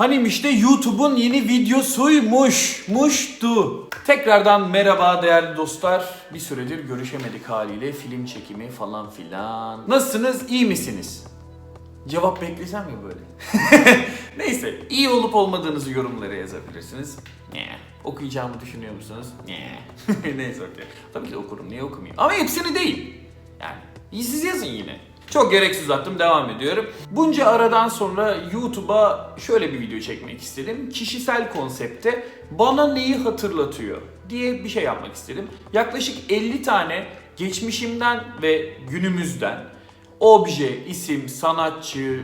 Hanimiş de YouTube'un yeni videosuymuş. Muştu. Tekrardan merhaba değerli dostlar. Bir süredir görüşemedik haliyle film çekimi falan filan. Nasılsınız? İyi misiniz? Cevap beklesem mi böyle? Neyse, iyi olup olmadığınızı yorumlara yazabilirsiniz. Ne? Okuyacağımı düşünüyor musunuz? Ne? Neyse okey. Tabii ki okurum, niye okumayayım? Ama hepsini değil. Yani siz yazın yine. Çok gereksiz uzattım, devam ediyorum. Bunca aradan sonra YouTube'a şöyle bir video çekmek istedim. Kişisel konsepte bana neyi hatırlatıyor diye bir şey yapmak istedim. Yaklaşık 50 tane geçmişimden ve günümüzden obje, isim, sanatçı,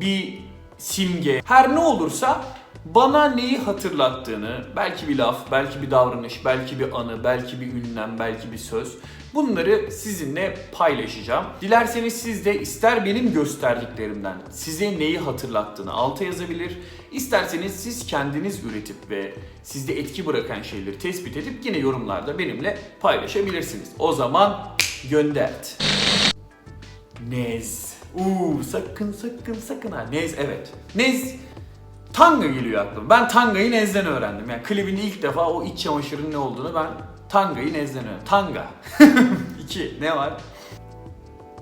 bir simge her ne olursa bana neyi hatırlattığını, belki bir laf, belki bir davranış, belki bir anı, belki bir ünlem, belki bir söz bunları sizinle paylaşacağım. Dilerseniz siz de ister benim gösterdiklerimden size neyi hatırlattığını alta yazabilir, isterseniz siz kendiniz üretip ve sizde etki bırakan şeyleri tespit edip yine yorumlarda benimle paylaşabilirsiniz. O zaman göndert. Nez. Uuu sakın sakın sakın ha. Nez evet. Nez Tanga geliyor aklıma. Ben Tanga'yı Nez'den öğrendim. Yani klibinde ilk defa o iç çamaşırın ne olduğunu ben Tanga'yı Nez'den öğrendim. Tanga. 2. Ne var?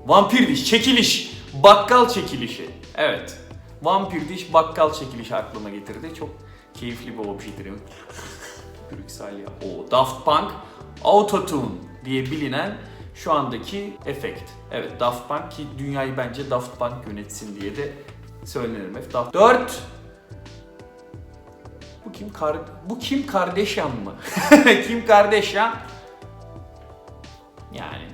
Vampir diş, çekiliş. Bakkal çekilişi. Evet. Vampir diş, bakkal çekilişi aklıma getirdi. Çok keyifli bir objedir. Brüksel ya. O Daft Punk Autotune diye bilinen şu andaki efekt. Evet Daft Punk ki dünyayı bence Daft Punk yönetsin diye de söylerim hep. Daft 4 Bu kim kar bu kim kardeşan mı? kim kardeşan? Yani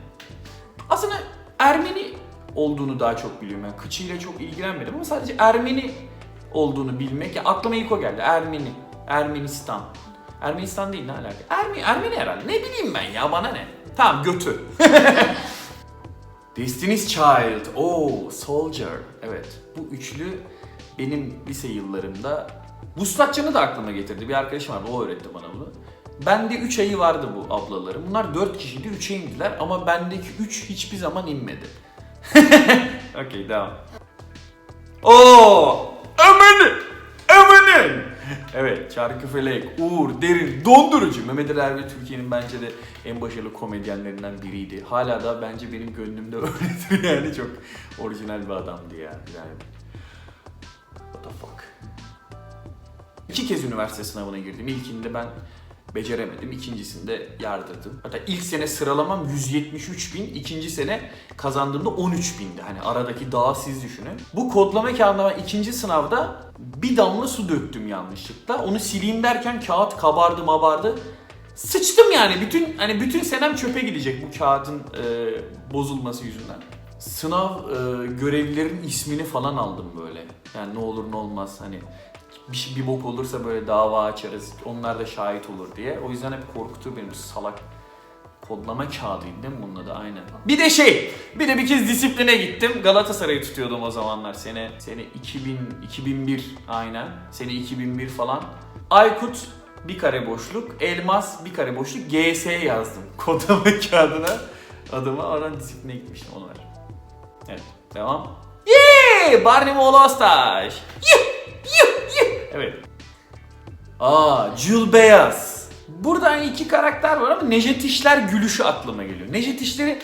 aslında Ermeni olduğunu daha çok biliyorum. Yani kıçıyla çok ilgilenmedim ama sadece Ermeni olduğunu bilmek. Ya aklıma ilk o geldi. Ermeni. Ermenistan. Ermenistan değil ne alaka? Ermeni, Ermeni herhalde. Ne bileyim ben ya bana ne? Tamam götü. Destiny's Child. Oo, Soldier. Evet. Bu üçlü benim lise yıllarımda Vuslatçı'nı da aklıma getirdi. Bir arkadaşım vardı. O öğretti bana bunu. Bende 3 ayı vardı bu ablalarım. Bunlar 4 kişiydi. 3'e indiler ama bendeki 3 hiçbir zaman inmedi. Okey devam. Oo! Emeni! Emeni! Evet, Çarkıfelek, Uğur, Derin, Dondurucu. Mehmet Ali Erbil Türkiye'nin bence de en başarılı komedyenlerinden biriydi. Hala da bence benim gönlümde öyledir yani çok orijinal bir adamdı ya. Yani what the fuck. İki kez üniversite sınavına girdim. İlkinde ben beceremedim. İkincisinde yardırdım. Hatta ilk sene sıralamam 173 bin. ikinci sene kazandığımda 13 bindi. Hani aradaki dağı siz düşünün. Bu kodlama kağıdına ikinci sınavda bir damla su döktüm yanlışlıkla. Onu sileyim derken kağıt kabardı mabardı. Sıçtım yani. Bütün hani bütün senem çöpe gidecek bu kağıdın e, bozulması yüzünden. Sınav e, görevlilerin ismini falan aldım böyle. Yani ne olur ne olmaz hani bir, şey- bir bok olursa böyle dava açarız. Onlar da şahit olur diye. O yüzden hep korkutuyor benim salak kodlama kağıdıydı değil mi bunun adı aynen. Bir de şey, bir de bir kez disipline gittim. Galatasaray'ı tutuyordum o zamanlar. Sene sene 2000 2001 aynen. Sene 2001 falan. Aykut bir kare boşluk, Elmas bir kare boşluk, GS yazdım kodlama kağıdına. Adıma oradan disipline gitmiştim onu ver. Evet, devam. Yeee! Barney Molostaş. Yuh! Yuh! Yuh! Evet. Aa, Jül Beyaz. Burada hani iki karakter var ama Necdet İşler gülüşü aklıma geliyor. Necdet İşler'i...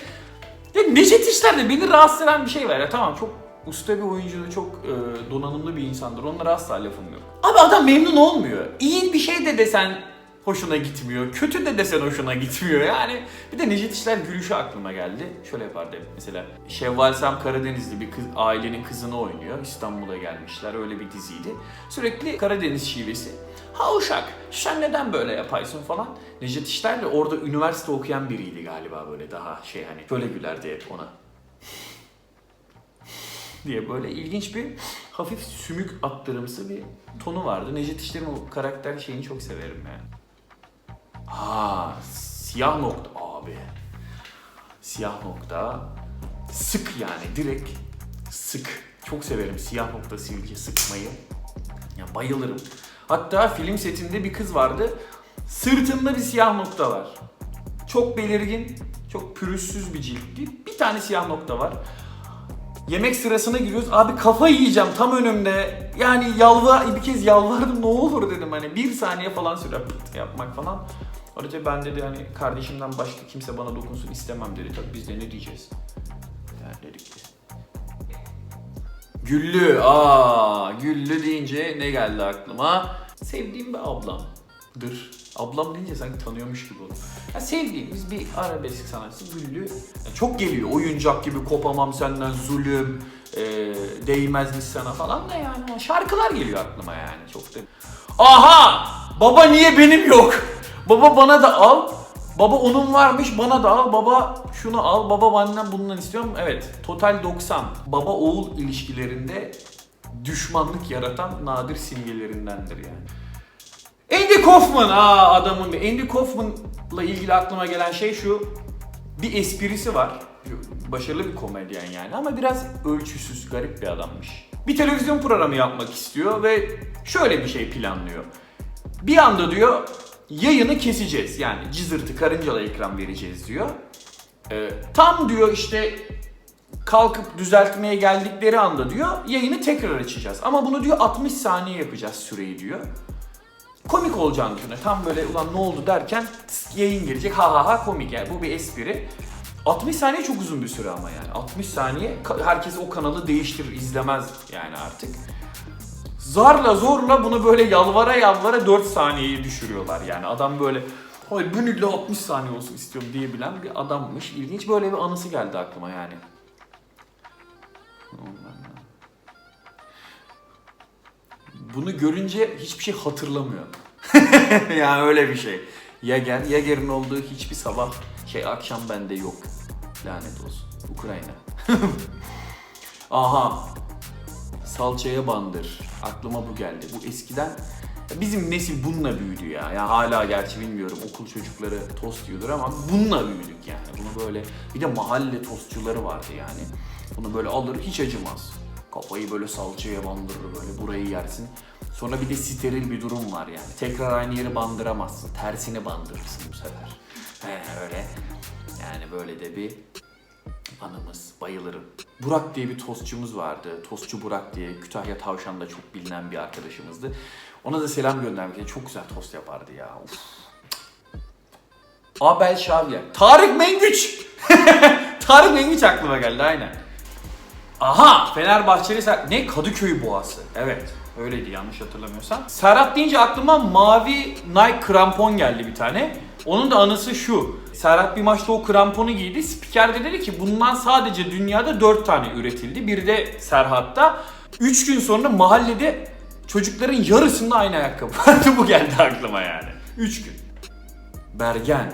Ya Necdet İşler'de beni rahatsız eden bir şey var ya. Tamam çok usta bir oyuncu, çok e, donanımlı bir insandır. Onlara asla lafım yok. Abi adam memnun olmuyor. İyi bir şey de desen hoşuna gitmiyor. Kötü de desen hoşuna gitmiyor. Yani bir de Necdet İşler gülüşü aklıma geldi. Şöyle yapardı mesela. Şevval Sam Karadenizli bir kız, ailenin kızını oynuyor. İstanbul'a gelmişler. Öyle bir diziydi. Sürekli Karadeniz şivesi. Ha uşak sen neden böyle yapaysın falan. Necdet İşler de orada üniversite okuyan biriydi galiba böyle daha şey hani. Böyle gülerdi hep ona diye böyle ilginç bir hafif sümük attırımsı bir tonu vardı. Necdet İşler'in o karakter şeyini çok severim yani. Ha, siyah nokta abi. Siyah nokta. Sık yani direkt sık. Çok severim siyah nokta sivilce sıkmayı. Ya bayılırım. Hatta film setinde bir kız vardı. Sırtında bir siyah nokta var. Çok belirgin, çok pürüzsüz bir ciltti. Bir tane siyah nokta var. Yemek sırasına giriyoruz. Abi kafa yiyeceğim tam önümde. Yani yalvar bir kez yalvardım ne olur dedim hani bir saniye falan sürer yapmak falan. Ayrıca ben dedi hani kardeşimden başka kimse bana dokunsun istemem dedi. Tabii biz de ne diyeceğiz? Yani dedik ki. Güllü, aa Güllü deyince ne geldi aklıma? Sevdiğim bir ablamdır. Ablam deyince sanki tanıyormuş gibi oldu. Ya sevdiğimiz bir arabesk sanatçısı Güllü. Ya çok geliyor oyuncak gibi kopamam senden zulüm, e, değmezmiş sana falan da yani şarkılar geliyor aklıma yani çok da. Aha! Baba niye benim yok? Baba bana da al. Baba onun varmış bana da al. Baba şunu al. Baba benden bundan istiyorum. Evet. Total 90. Baba oğul ilişkilerinde düşmanlık yaratan nadir simgelerindendir yani. Andy Kaufman, aa adamın. Andy Kaufman'la ilgili aklıma gelen şey şu. Bir esprisi var. Başarılı bir komedyen yani ama biraz ölçüsüz, garip bir adammış. Bir televizyon programı yapmak istiyor ve şöyle bir şey planlıyor. Bir anda diyor yayını keseceğiz yani cızırtı karıncalı ekran vereceğiz diyor. Ee, tam diyor işte kalkıp düzeltmeye geldikleri anda diyor yayını tekrar açacağız. Ama bunu diyor 60 saniye yapacağız süreyi diyor. Komik olacağını düşünüyor. Tam böyle ulan ne oldu derken tıs, yayın gelecek ha ha ha komik yani bu bir espri. 60 saniye çok uzun bir süre ama yani. 60 saniye herkes o kanalı değiştirir, izlemez yani artık. Zarla zorla bunu böyle yalvara yalvara 4 saniyeye düşürüyorlar yani. Adam böyle hayır ben illa 60 saniye olsun istiyorum diyebilen bir adammış. İlginç böyle bir anısı geldi aklıma yani. Bunu görünce hiçbir şey hatırlamıyor. yani öyle bir şey. Yager, Yager'in olduğu hiçbir sabah şey akşam bende yok. Lanet olsun. Ukrayna. Aha. Salçaya bandır. Aklıma bu geldi. Bu eskiden bizim nesil bununla büyüdü ya. Ya hala gerçi bilmiyorum okul çocukları tost yiyordur ama bununla büyüdük yani. Bunu böyle bir de mahalle tostçuları vardı yani. Bunu böyle alır hiç acımaz. Kafayı böyle salçaya bandırır böyle burayı yersin. Sonra bir de steril bir durum var yani. Tekrar aynı yeri bandıramazsın. Tersini bandırırsın bu sefer. He öyle. Yani böyle de bir anımız. Bayılırım. Burak diye bir tostçumuz vardı. Tostçu Burak diye. Kütahya Tavşan'da çok bilinen bir arkadaşımızdı. Ona da selam göndermek için çok güzel tost yapardı ya. Uf. Abel Şavyer. Tarık Mengüç. Tarık Mengüç aklıma geldi aynen. Aha Fenerbahçeli Ser- ne Kadıköy Boğası. Evet öyleydi yanlış hatırlamıyorsam. Serhat deyince aklıma mavi Nike krampon geldi bir tane. Onun da anısı şu. Serhat bir maçta o kramponu giydi. Spiker de dedi ki bundan sadece dünyada 4 tane üretildi. Biri de Serhat'ta. 3 gün sonra mahallede çocukların yarısında aynı ayakkabı vardı. Bu geldi aklıma yani. 3 gün. Bergen.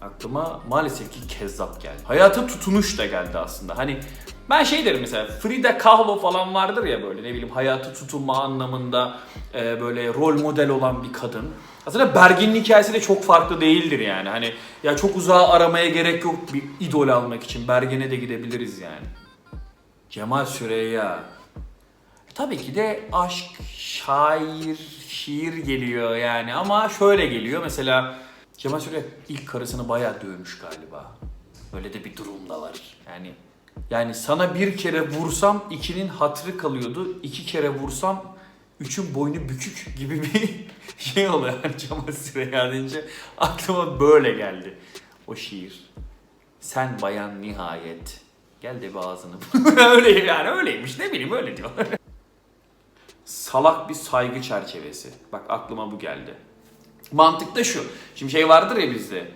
Aklıma maalesef ki kezzap geldi. Hayata tutunuş da geldi aslında. Hani ben şey derim mesela Frida Kahlo falan vardır ya böyle ne bileyim hayatı tutunma anlamında e, böyle rol model olan bir kadın. Aslında Bergen'in hikayesi de çok farklı değildir yani. Hani ya çok uzağa aramaya gerek yok bir idol almak için. Bergen'e de gidebiliriz yani. Cemal Süreyya. Tabii ki de aşk, şair, şiir geliyor yani ama şöyle geliyor mesela Cemal Süreyya ilk karısını bayağı dövmüş galiba. Böyle de bir durum da var. Yani yani sana bir kere vursam ikinin hatırı kalıyordu. iki kere vursam üçün boynu bükük gibi bir şey oluyor. Yani Cemal Süreyya deyince aklıma böyle geldi o şiir. Sen bayan nihayet. Gel de bir ağzını. öyle yani öyleymiş ne bileyim öyle diyor. Salak bir saygı çerçevesi. Bak aklıma bu geldi. Mantık da şu. Şimdi şey vardır ya bizde.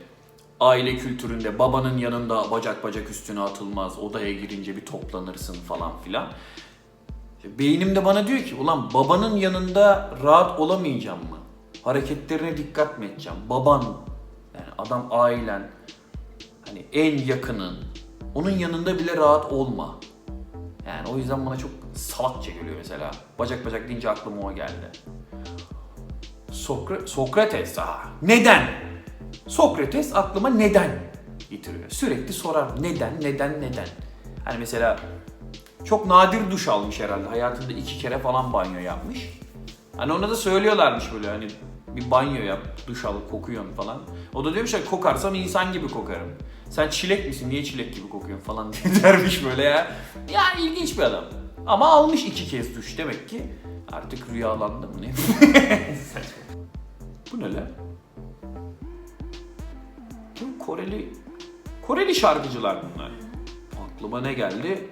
Aile kültüründe babanın yanında bacak bacak üstüne atılmaz. Odaya girince bir toplanırsın falan filan. Beynim de bana diyor ki ulan babanın yanında rahat olamayacağım mı? Hareketlerine dikkat mi edeceğim? Baban yani adam ailen hani en yakının onun yanında bile rahat olma. Yani o yüzden bana çok salakça geliyor mesela. Bacak bacak deyince aklıma o geldi. Sokra- Sokrates ha. Neden? Sokrates aklıma neden getiriyor. Sürekli sorar neden, neden, neden. Hani mesela çok nadir duş almış herhalde. Hayatında iki kere falan banyo yapmış. Hani ona da söylüyorlarmış böyle hani bir banyo yap, duş al, kokuyorsun falan. O da diyormuş ya kokarsam insan gibi kokarım. Sen çilek misin? Niye çilek gibi kokuyorsun falan diye dermiş böyle ya. Yani ilginç bir adam. Ama almış iki kez duş demek ki artık rüyalandı mı ne? Bu ne lan? Koreli Koreli şarkıcılar bunlar. Aklıma ne geldi?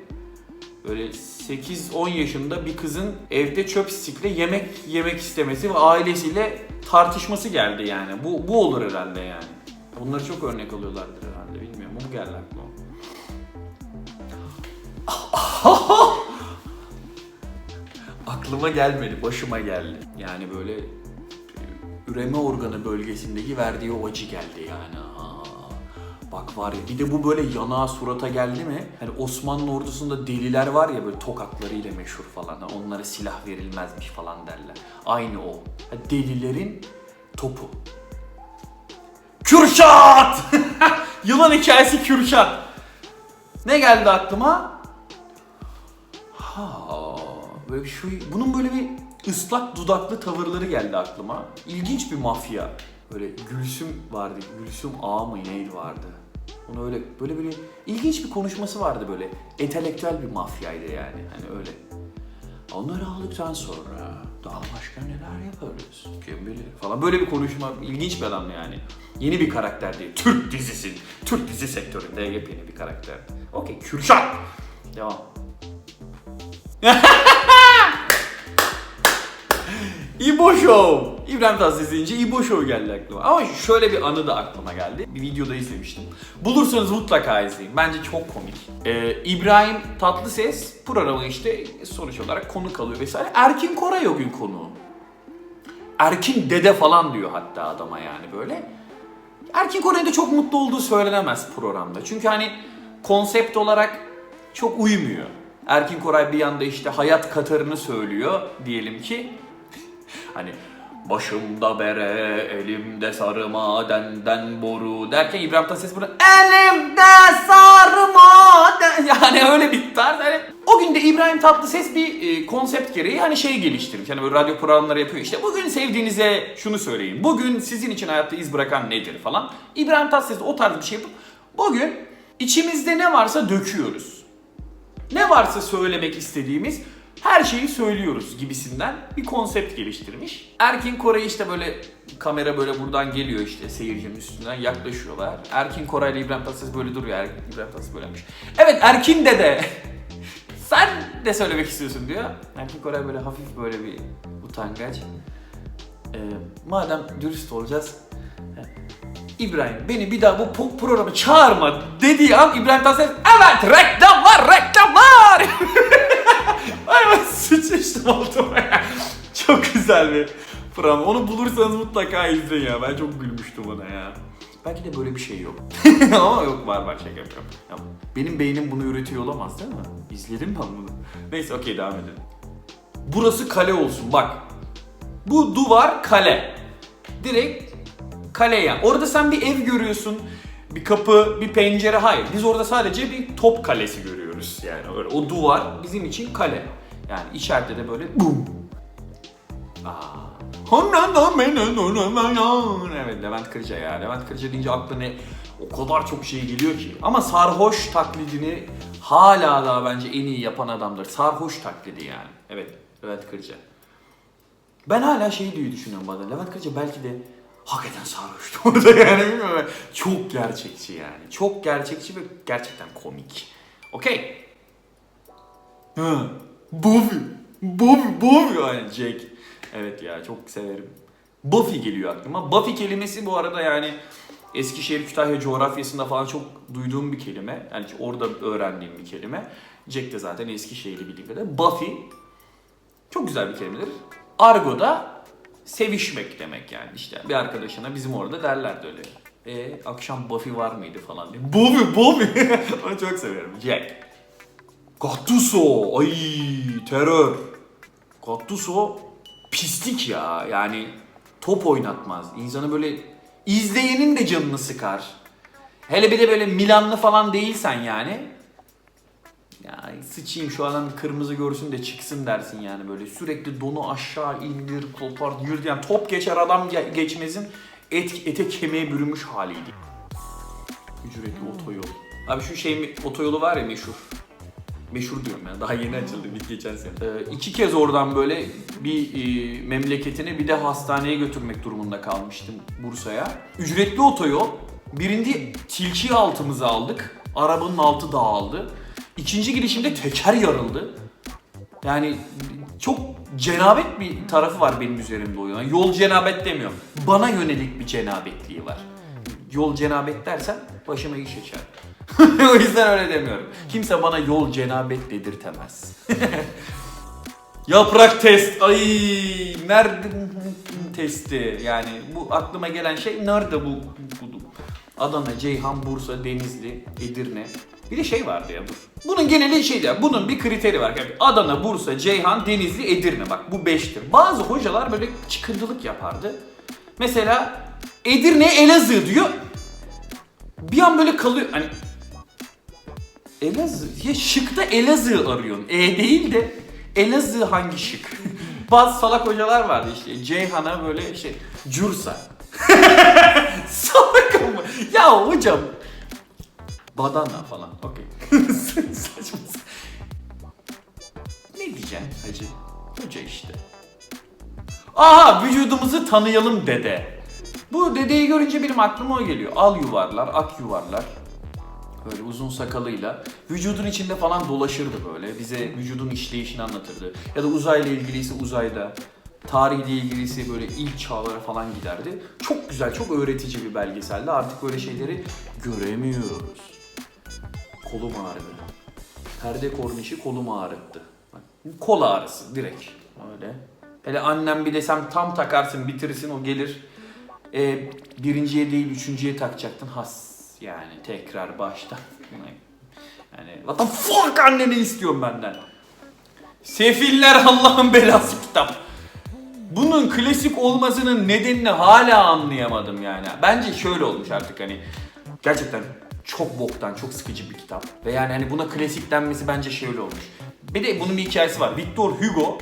Böyle 8-10 yaşında bir kızın evde çöp stikle yemek yemek istemesi ve ailesiyle tartışması geldi yani. Bu bu olur herhalde yani. Bunları çok örnek alıyorlardır herhalde bilmiyorum. Bu geldi aklıma. aklıma gelmedi, başıma geldi. Yani böyle üreme organı bölgesindeki verdiği o acı geldi yani. Bak var ya bir de bu böyle yanağa surata geldi mi? Hani Osmanlı ordusunda deliler var ya böyle tokatlarıyla meşhur falan. Hani Onlara silah verilmezmiş falan derler. Aynı o. Delilerin topu. Kürşat! Yılan hikayesi Kürşat. Ne geldi aklıma? Ha, böyle bir şey, bunun böyle bir ıslak dudaklı tavırları geldi aklıma. İlginç bir mafya. Böyle Gülsüm vardı. Gülsüm Ağa mı neydi vardı. Onu öyle böyle böyle ilginç bir konuşması vardı böyle. Entelektüel bir mafyaydı yani. Hani öyle. Onları aldıktan sonra daha başka neler yaparız? Kim bilir falan. Böyle bir konuşma ilginç bir adam yani. Yeni bir karakter değil. Türk dizisi. Türk dizi sektöründe yepyeni bir karakter. Okey. Kürşat. Devam. İbo Show. İbrahim Tatlıses deyince İbo Show geldi aklıma. Ama şöyle bir anı da aklıma geldi. Bir videoda izlemiştim. Bulursanız mutlaka izleyin. Bence çok komik. Ee, İbrahim Tatlıses programa işte sonuç olarak konuk alıyor vesaire. Erkin Koray o gün konuğu. Erkin dede falan diyor hatta adama yani böyle. Erkin Koray'ın da çok mutlu olduğu söylenemez programda. Çünkü hani konsept olarak çok uymuyor. Erkin Koray bir yanda işte hayat katarını söylüyor diyelim ki. Hani başımda bere, elimde sarı madenden boru derken İbrahim Tatlıses burada elimde sarı maden yani öyle bir tarz. Hani o gün de İbrahim Tatlıses bir e, konsept gereği hani şey geliştirmiş. Hani böyle radyo programları yapıyor. İşte bugün sevdiğinize şunu söyleyin. Bugün sizin için hayatta iz bırakan nedir falan. İbrahim Tatlıses o tarz bir şey yapıp bugün içimizde ne varsa döküyoruz ne varsa söylemek istediğimiz her şeyi söylüyoruz gibisinden bir konsept geliştirmiş. Erkin Koray işte böyle kamera böyle buradan geliyor işte seyircinin üstünden yaklaşıyorlar. Erkin Koray ile İbrahim Tatlıses böyle duruyor. Er- İbrahim Tatlıses böylemiş. Evet Erkin dede sen de söylemek istiyorsun diyor. Erkin Koray böyle hafif böyle bir utangaç. Ee, madem dürüst olacağız İbrahim beni bir daha bu programa çağırma dediği an İbrahim Tatlıses evet reklamlar reklamlar Ay ben sıçmıştım altıma. Çok güzel bir program. Onu bulursanız mutlaka izleyin ya. Ben çok gülmüştüm ona ya. Belki de böyle bir şey yok. Ama yok var var şaka yapıyorum. Ya, benim beynim bunu üretiyor olamaz değil mi? İzledim ben bunu. Neyse okey devam edelim. Burası kale olsun bak. Bu duvar kale. Direkt kale yani. Orada sen bir ev görüyorsun. Bir kapı, bir pencere. Hayır. Biz orada sadece bir top kalesi görüyoruz. Yani öyle. O duvar bizim için kale. Yani içeride de böyle bum. Aa. Evet Levent Kırca ya. Levent Kırca deyince aklına o kadar çok şey geliyor ki. Ama sarhoş taklidini hala daha bence en iyi yapan adamdır. Sarhoş taklidi yani. Evet Levent Kırca. Ben hala şey diye düşünüyorum bazen. Levent Kırca belki de hakikaten sarhoştu orada yani bilmiyorum. Çok gerçekçi yani. Çok gerçekçi ve gerçekten komik. Okey. Hı. Buffy. Buffy, Buffy yani Jack. Evet ya çok severim. Buffy geliyor aklıma. Buffy kelimesi bu arada yani Eskişehir Kütahya coğrafyasında falan çok duyduğum bir kelime. Yani orada öğrendiğim bir kelime. Jack de zaten Eskişehirli bildiğim kadarıyla. Buffy çok güzel bir kelimedir. Argo'da sevişmek demek yani işte. Bir arkadaşına bizim orada derlerdi öyle. E akşam Buffy var mıydı falan diye. Buffy, Buffy. Onu çok severim. Jack. Gattuso. Ay terör. Gattuso pislik ya. Yani top oynatmaz. İnsanı böyle izleyenin de canını sıkar. Hele bir de böyle Milanlı falan değilsen yani. Ya sıçayım şu adam kırmızı görsün de çıksın dersin yani böyle. Sürekli donu aşağı indir, kopart, yürüt. Yani top geçer adam ge- geçmezin et, ete kemiğe bürünmüş haliydi. Ücretli otoyol. Abi şu şey otoyolu var ya meşhur. Meşhur diyorum ya daha yeni açıldı bir geçen sene. Ee, iki kez oradan böyle bir e, memleketine bir de hastaneye götürmek durumunda kalmıştım Bursa'ya. Ücretli otoyol. Birinde tilki altımıza aldık. Arabanın altı dağıldı. İkinci girişimde teker yarıldı. Yani çok cenabet bir tarafı var benim üzerimde o yani. Yol cenabet demiyorum. Bana yönelik bir cenabetliği var. Yol cenabet dersen başıma iş açar. o yüzden öyle demiyorum. Kimse bana yol cenabet dedirtemez. Yaprak test. Ay nerede testi? Yani bu aklıma gelen şey nerede bu- Adana, Ceyhan, Bursa, Denizli, Edirne. Bir de şey vardı ya dur. Bunun geneli şeydi ya. Bunun bir kriteri var. Yani Adana, Bursa, Ceyhan, Denizli, Edirne. Bak bu beştir. Bazı hocalar böyle çıkıntılık yapardı. Mesela Edirne, Elazığ diyor. Bir an böyle kalıyor. Hani Elazığ. Ya şıkta Elazığ arıyorsun. E değil de Elazığ hangi şık? Bazı salak hocalar vardı işte. Ceyhan'a böyle şey Cursa. salak ama. Ya hocam. Badana falan. Okey. Ne diyeceksin hacı? Hoca işte. Aha vücudumuzu tanıyalım dede. Bu dedeyi görünce benim aklıma o geliyor. Al yuvarlar, ak yuvarlar. Böyle uzun sakalıyla. Vücudun içinde falan dolaşırdı böyle. Bize vücudun işleyişini anlatırdı. Ya da uzayla ilgiliyse uzayda. Tarihle ilgiliyse böyle ilk çağlara falan giderdi. Çok güzel, çok öğretici bir belgeseldi. Artık böyle şeyleri göremiyoruz. Kolum ağrıdı. Perde kornişi kolum ağrıttı. Kol ağrısı direkt. Öyle. Hele annem bir desem tam takarsın bitirirsin o gelir. E, birinciye değil üçüncüye takacaktın. Has yani tekrar baştan. Yani what the fuck anne ne istiyorsun benden? Sefiller Allah'ın belası kitap. Bunun klasik olmasının nedenini hala anlayamadım yani. Bence şöyle olmuş artık hani gerçekten çok boktan, çok sıkıcı bir kitap. Ve yani hani buna klasik denmesi bence şöyle olmuş. Bir de bunun bir hikayesi var. Victor Hugo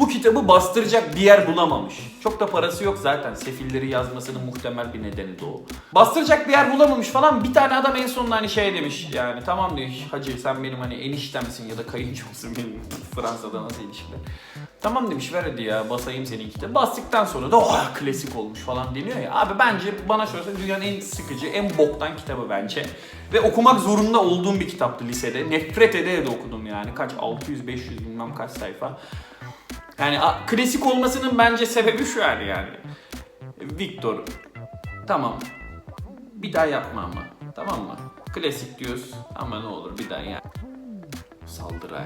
bu kitabı bastıracak bir yer bulamamış. Çok da parası yok zaten. Sefilleri yazmasının muhtemel bir nedeni de o. Bastıracak bir yer bulamamış falan. Bir tane adam en sonunda hani şey demiş yani tamam diyor hacı sen benim hani eniştemsin ya da kayınçomsun benim Fransa'da nasıl ilişkiler. Tamam demiş ver hadi ya basayım senin kitabı. Bastıktan sonra da oh klasik olmuş falan deniyor ya. Abi bence bana sorarsan dünyanın en sıkıcı, en boktan kitabı bence. Ve okumak zorunda olduğum bir kitaptı lisede. Nefret ede de okudum yani. Kaç 600 500 bilmem kaç sayfa. Yani a- klasik olmasının bence sebebi şu yani yani. Victor tamam bir daha yapma ama tamam mı? Klasik diyoruz ama ne olur bir daha ya. Saldıray.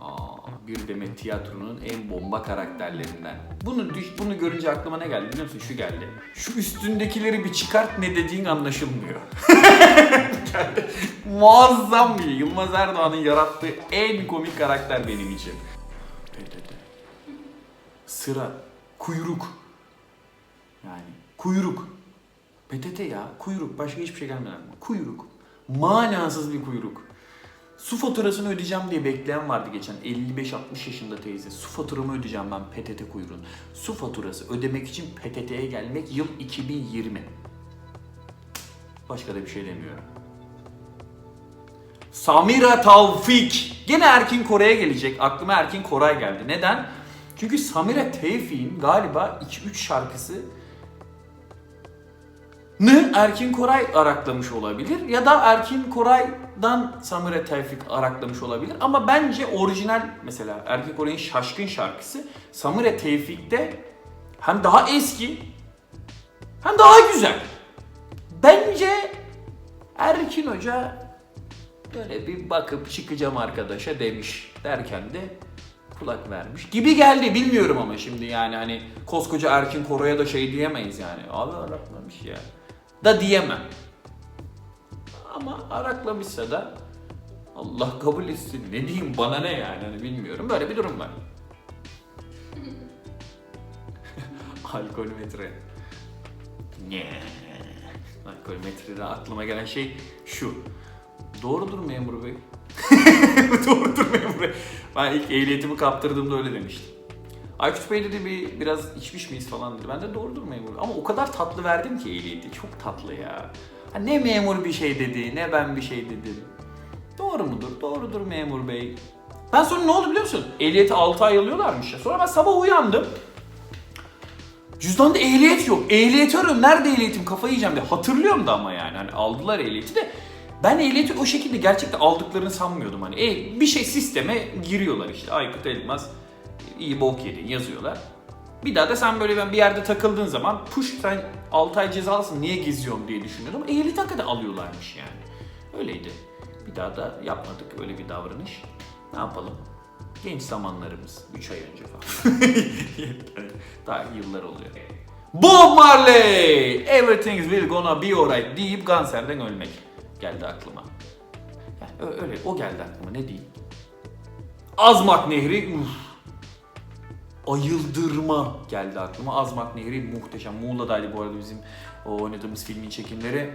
Aa, bir demet tiyatronun en bomba karakterlerinden. Bunu düş- bunu görünce aklıma ne geldi biliyor musun? Şu geldi. Şu üstündekileri bir çıkart ne dediğin anlaşılmıyor. Muazzam bir Yılmaz Erdoğan'ın yarattığı en komik karakter benim için. Sıra, kuyruk. Yani kuyruk. PTT ya, kuyruk. Başka hiçbir şey gelmedi aklıma. Kuyruk. Manasız bir kuyruk. Su faturasını ödeyeceğim diye bekleyen vardı geçen 55-60 yaşında teyze. Su faturamı ödeyeceğim ben PTT kuyruğun. Su faturası ödemek için PTT'ye gelmek yıl 2020. Başka da bir şey demiyorum. Samira Tavfik. Gene Erkin Koray'a gelecek. Aklıma Erkin Koray geldi. Neden? Çünkü Samira Tevfik'in galiba 2-3 şarkısı Nı Erkin Koray araklamış olabilir ya da Erkin Koray'dan Samira Tevfik araklamış olabilir ama bence orijinal mesela Erkin Koray'ın Şaşkın şarkısı Samira Tevfik'te hem daha eski hem daha güzel. Bence Erkin Hoca böyle bir bakıp çıkacağım arkadaşa demiş derken de kulak vermiş gibi geldi. Bilmiyorum ama şimdi yani hani koskoca Erkin Koray'a da şey diyemeyiz yani. Abi araklamış ya. Da diyemem. Ama araklamışsa da Allah kabul etsin. Ne diyeyim bana ne yani? Hani bilmiyorum. Böyle bir durum var. Alkolmetre ne? Alkolmetrede aklıma gelen şey şu. Doğrudur memur bey Doğrudur memur. Ben ilk ehliyetimi kaptırdığımda öyle demiştim. Aykut Bey dedi bir biraz içmiş miyiz falan dedi. Ben de doğrudur memur. Ama o kadar tatlı verdim ki ehliyeti. Çok tatlı ya. Ha, ne memur bir şey dedi ne ben bir şey dedim. Doğru mudur? Doğrudur memur bey. Ben sonra ne oldu biliyor musun? Ehliyeti 6 ay alıyorlarmış ya. Sonra ben sabah uyandım. Cüzdanda ehliyet yok. Ehliyeti arıyorum. Nerede ehliyetim? Kafayı yiyeceğim diye. Hatırlıyorum da ama yani. Hani aldılar ehliyeti de. Ben ehliyeti o şekilde gerçekten aldıklarını sanmıyordum. Hani e, bir şey sisteme giriyorlar işte. Aykut Elmas iyi bok yedin yazıyorlar. Bir daha da sen böyle ben bir yerde takıldığın zaman push sen 6 ay cezalısın niye geziyorsun diye düşünüyordum. Ehliyet hakikaten alıyorlarmış yani. Öyleydi. Bir daha da yapmadık öyle bir davranış. Ne yapalım? Genç zamanlarımız 3 ay önce falan. Daha yıllar oluyor. Bob Marley! Everything will gonna be alright deyip kanserden ölmek geldi aklıma. Yani öyle o geldi aklıma ne diyeyim. Azmak Nehri uf. Ayıldırma geldi aklıma. Azmak Nehri muhteşem. Muğla'daydı bu arada bizim o oynadığımız filmin çekimleri.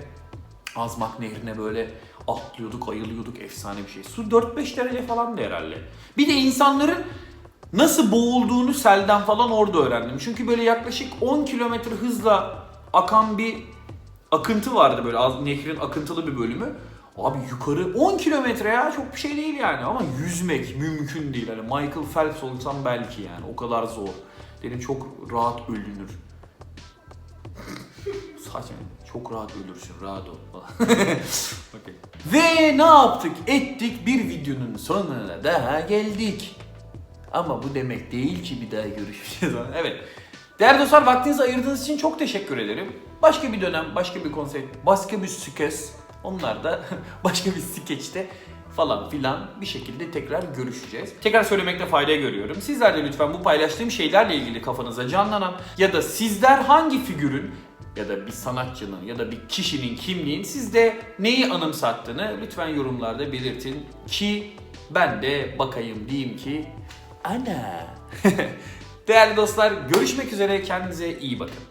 Azmak Nehri'ne böyle atlıyorduk, ayılıyorduk. Efsane bir şey. Su 4-5 derece falan da herhalde. Bir de insanların nasıl boğulduğunu selden falan orada öğrendim. Çünkü böyle yaklaşık 10 kilometre hızla akan bir akıntı vardı böyle az- nehrin akıntılı bir bölümü. Abi yukarı 10 kilometre ya çok bir şey değil yani ama yüzmek mümkün değil. Hani Michael Phelps olsam belki yani o kadar zor. Dedim çok rahat ölünür. Saçma. Çok rahat ölürsün. Rahat ol. Okey. Ve ne yaptık? Ettik. Bir videonun sonuna daha geldik. Ama bu demek değil ki bir daha görüşeceğiz. evet. Değerli dostlar vaktinizi ayırdığınız için çok teşekkür ederim. Başka bir dönem, başka bir konsept, başka bir skes. Onlar da başka bir skeçte falan filan bir şekilde tekrar görüşeceğiz. Tekrar söylemekte fayda görüyorum. Sizler de lütfen bu paylaştığım şeylerle ilgili kafanıza canlanan ya da sizler hangi figürün ya da bir sanatçının ya da bir kişinin kimliğin sizde neyi anımsattığını lütfen yorumlarda belirtin ki ben de bakayım diyeyim ki ana. Değerli dostlar görüşmek üzere kendinize iyi bakın.